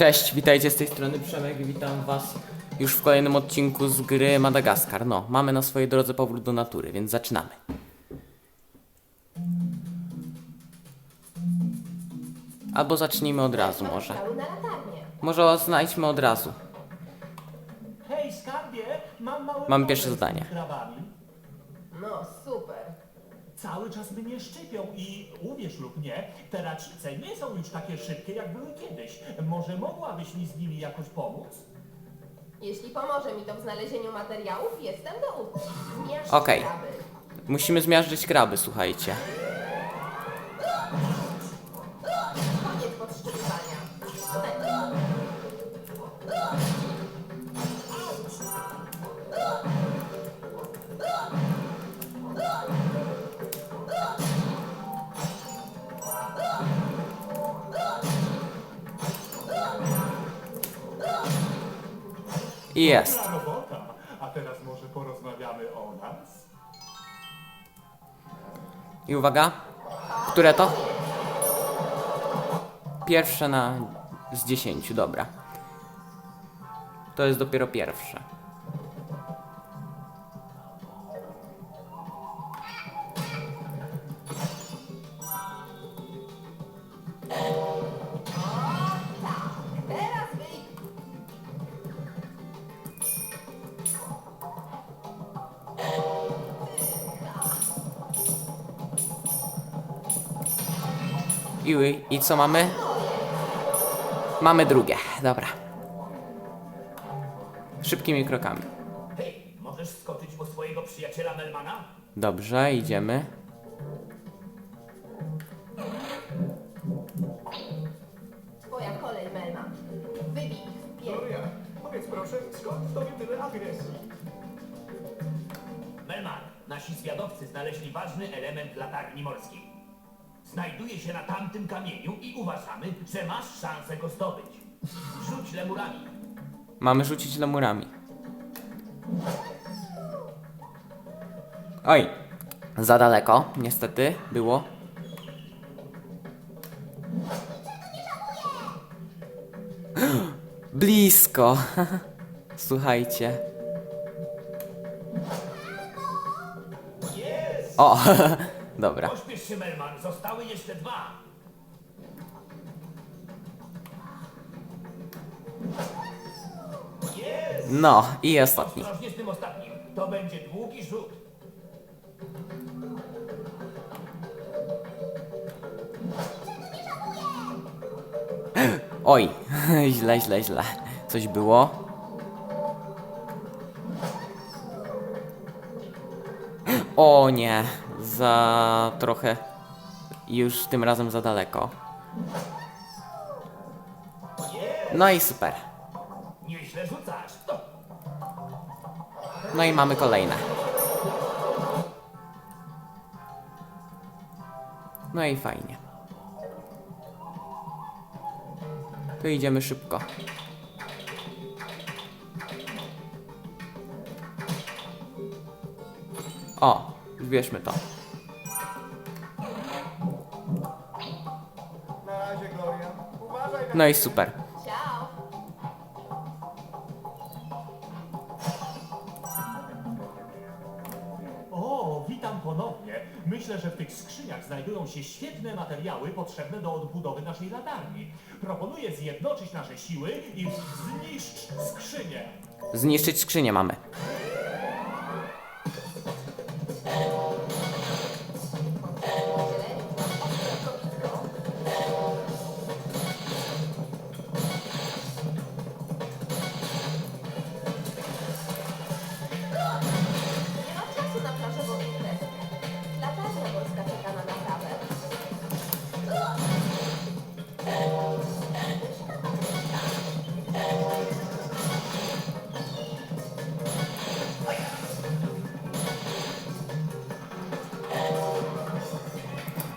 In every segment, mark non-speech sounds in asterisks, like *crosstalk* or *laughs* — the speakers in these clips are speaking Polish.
Cześć, witajcie z tej strony Przemek i witam was już w kolejnym odcinku z gry Madagaskar. No, mamy na swojej drodze powrót do natury, więc zaczynamy. Albo zacznijmy od razu może. Cały na latarnię. Może znajdźmy od razu. Hej, skarbie, mam mały Mam problem pierwsze z zdanie. Cały czas mnie szczypią i uwierz lub nie, te racice nie są już takie szybkie, jak były kiedyś. Może mogłabyś mi z nimi jakoś pomóc? Jeśli pomoże mi to w znalezieniu materiałów, jestem do usług. Zmiażdż Okej. kraby. Musimy zmiażdżyć kraby, słuchajcie. Jest. Dobra robota. A teraz może porozmawiamy o nas? I uwaga. Które to? Pierwsze na z 10, dobra. To jest dopiero pierwsze. I, I co mamy? Mamy drugie, dobra. Szybkimi krokami. Hej, możesz skoczyć po swojego przyjaciela Melmana? Dobrze, idziemy. Twoja kolej, Melma. Wybij ich w. Gloria, powiedz proszę, skąd w tobie tyle agresji? Melman, nasi zwiadowcy znaleźli ważny element latarni morskiej. Znajduje się na tamtym kamieniu i uważamy, że masz szansę go zdobyć. Rzuć lemurami. Mamy rzucić lemurami. Oj, za daleko, niestety, było. *gasps* Blisko. *laughs* Słuchajcie. O, *laughs* dobra. Pośpiesz się, Melman, zostały jeszcze dwa. Jest! No, i ostatni. Ostrożnie z tym ostatnim. To będzie długi rzut. Oj, *laughs* źle, źle, źle. Coś było. O nie, za trochę. Już tym razem za daleko. No i super. No i mamy kolejne. No i fajnie. To idziemy szybko. O, zbierzmy to. No i super. Ciao. O, witam ponownie. Myślę, że w tych skrzyniach znajdują się świetne materiały potrzebne do odbudowy naszej latarni. Proponuję zjednoczyć nasze siły i zniszcz skrzynię. Zniszczyć skrzynię mamy.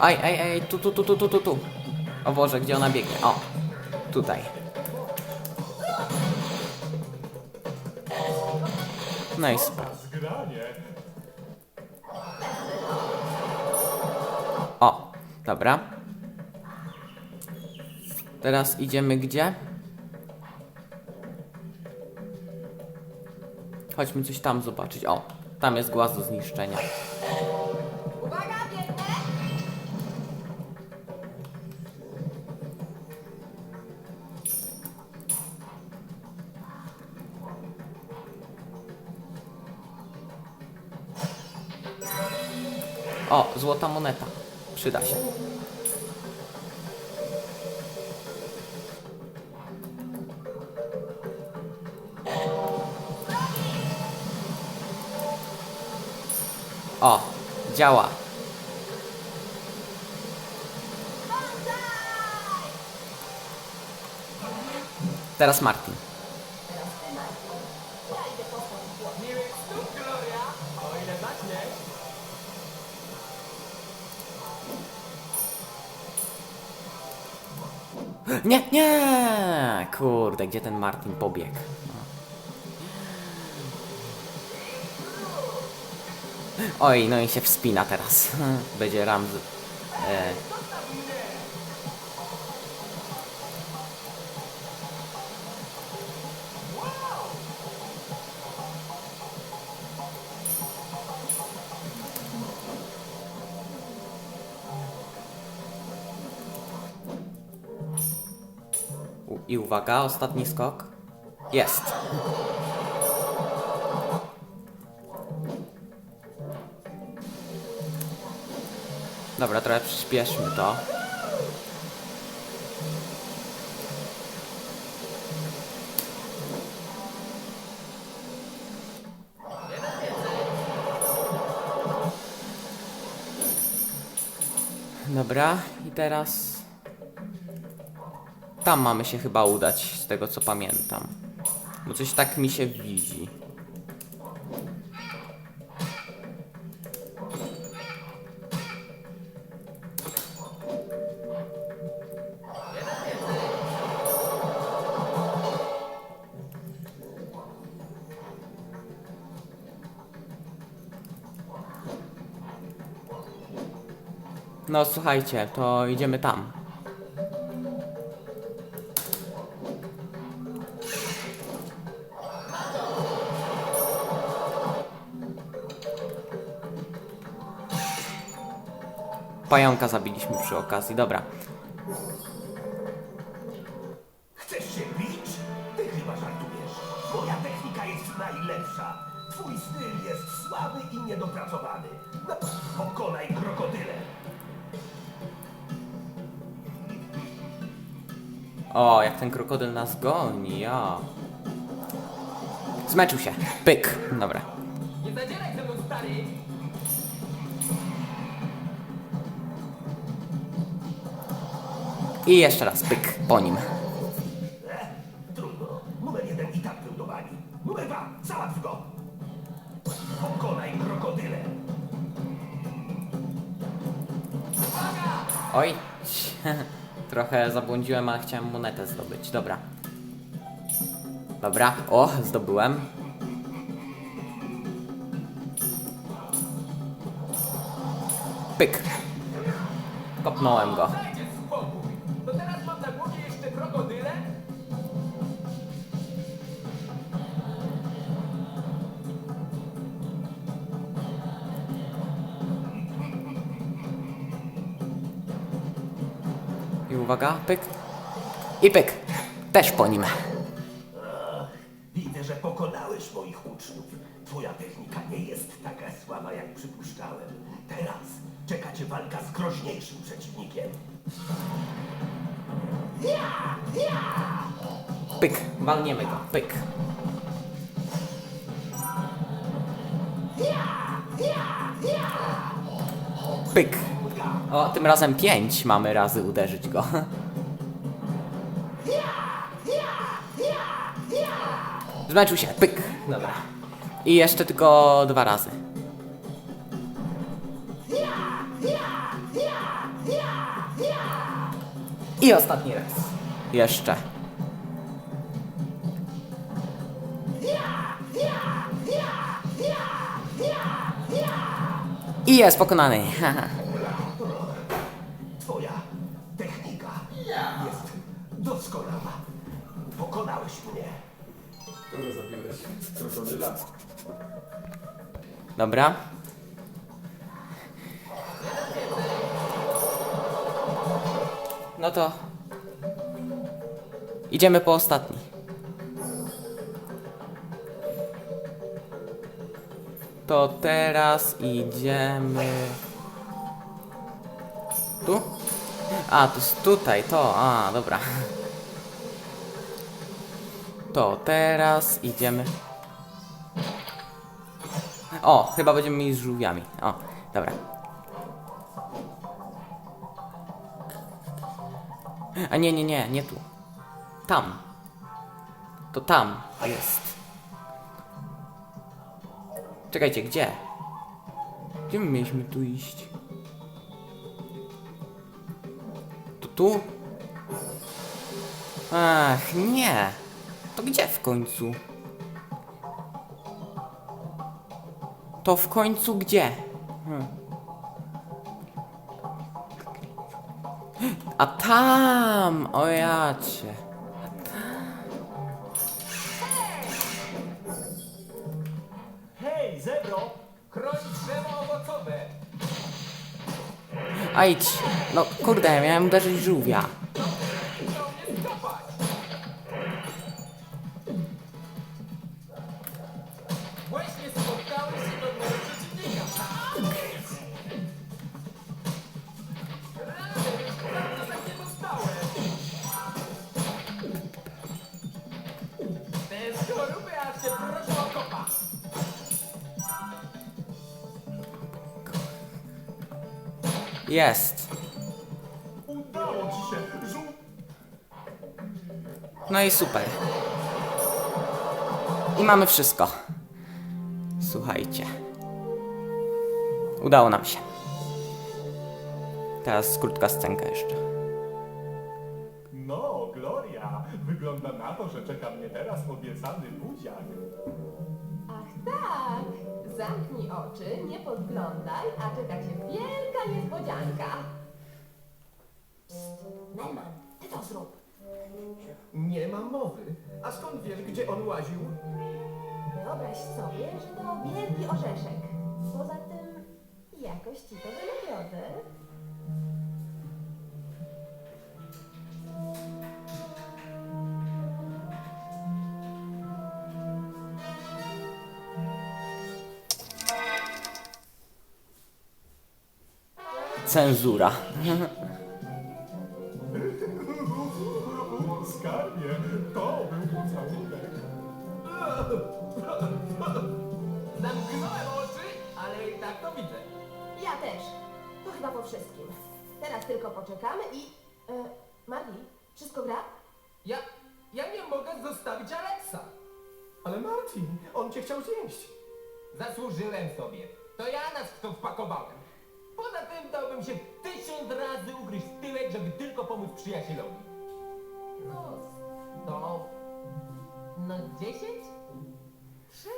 Oj, ej, ej, tu, tu, tu, tu, tu, tu, tu. O Boże, gdzie ona biegnie? O, tutaj. No nice. O, dobra. Teraz idziemy gdzie? Chodźmy coś tam zobaczyć. O, tam jest głazu zniszczenia. O, złota moneta. Przyda się. O, działa. Teraz Martin. Nie, nie! Kurde, gdzie ten Martin pobiegł? No. Oj, no i się wspina teraz. *laughs* Będzie Ramz. E, uwaga, ostatni skok. Jest. Dobra, trochę przyspieszmy to. Dobra, i teraz tam mamy się chyba udać, z tego co pamiętam. Bo coś tak mi się widzi. No słuchajcie, to idziemy tam. Pająka zabiliśmy przy okazji, dobra. Chcesz się bić? Ty chyba żartujesz. Moja technika jest najlepsza. Twój styl jest słaby i niedopracowany. No, pokonaj krokodyle. O, jak ten krokodyl nas goni, ja. Zmęczył się. Pyk. Dobra. I jeszcze raz, pyk, po nim. Trudno. Numer jeden i tak był do bani. Numer dwa, załatw go. Pokonaj krokodyle. Oj, *laughs* trochę zabłądziłem, ale chciałem monetę zdobyć. Dobra. Dobra, o, zdobyłem. Pyk. Kopnąłem go. Uwaga, pyk. I pyk. Też po nim. Widzę, że pokonałeś moich uczniów. Twoja technika nie jest taka słaba, jak przypuszczałem. Teraz czeka cię walka z groźniejszym przeciwnikiem. Pyk. Walniemy go. Pyk. Pyk. O, tym razem pięć mamy razy uderzyć go. Zmęczył się. Pyk. Dobra. I jeszcze tylko dwa razy. I ostatni raz. Jeszcze. I jest pokonany. *laughs* Pokonałeś mnie. Kogo zabiłeś? Krokodyla? Dobra. No to idziemy po ostatni. To teraz idziemy tu? A, to jest tutaj, to, a, dobra. To teraz idziemy o, chyba będziemy mieli z żółwiami. O, dobra. A nie, nie, nie, nie tu. Tam. To tam jest. Czekajcie, gdzie? Gdzie my mieliśmy tu iść? To tu? Ach, nie. To gdzie w końcu? To w końcu gdzie? Hmm. A tam! O jacie. Hej, zebro! Chronić drzewo owocowe. A idź. No kurde, miałem uderzyć żółwia. Jest. Udało ci się! Żół... No i super. I mamy wszystko. Słuchajcie. Udało nam się. Teraz krótka scenka jeszcze. No, Gloria! Wygląda na to, że czeka mnie teraz obiecany buziak. Ach tak! Zamknij oczy, nie podglądaj, a czeka cię wielka niespodzianka. Psst, Melman, ty to zrób. Nie mam mowy. A skąd wiesz, gdzie on łaził? Wyobraź sobie, że to wielki orzeszek. Poza tym, jakoś ci to wynagrodzę. Cenzura. Skarbie, to był pocałunek. Zamknąłem oczy, ale i tak to widzę. Ja też. To chyba po wszystkim. Teraz tylko poczekamy i... E, Marli, wszystko gra? Ja, ja nie mogę zostawić Alexa. Ale Martin, on cię chciał zjeść. Zasłużyłem sobie. To ja nas w to wpakowałem. Poza tym dałbym się tysiąc razy ugryźć w tyłek, żeby tylko pomóc przyjacielowi. No, To... No dziesięć? Trzy?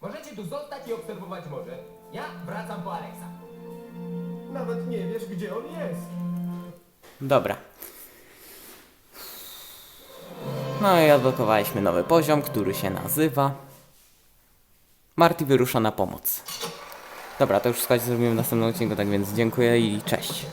Możecie tu zostać i obserwować morze. Ja wracam po Alexa. Nawet nie wiesz, gdzie on jest. Dobra. No i odblokowaliśmy nowy poziom, który się nazywa Marty wyrusza na pomoc. Dobra, to już słuchajcie, zrobimy w następnym odcinku, tak więc dziękuję i cześć.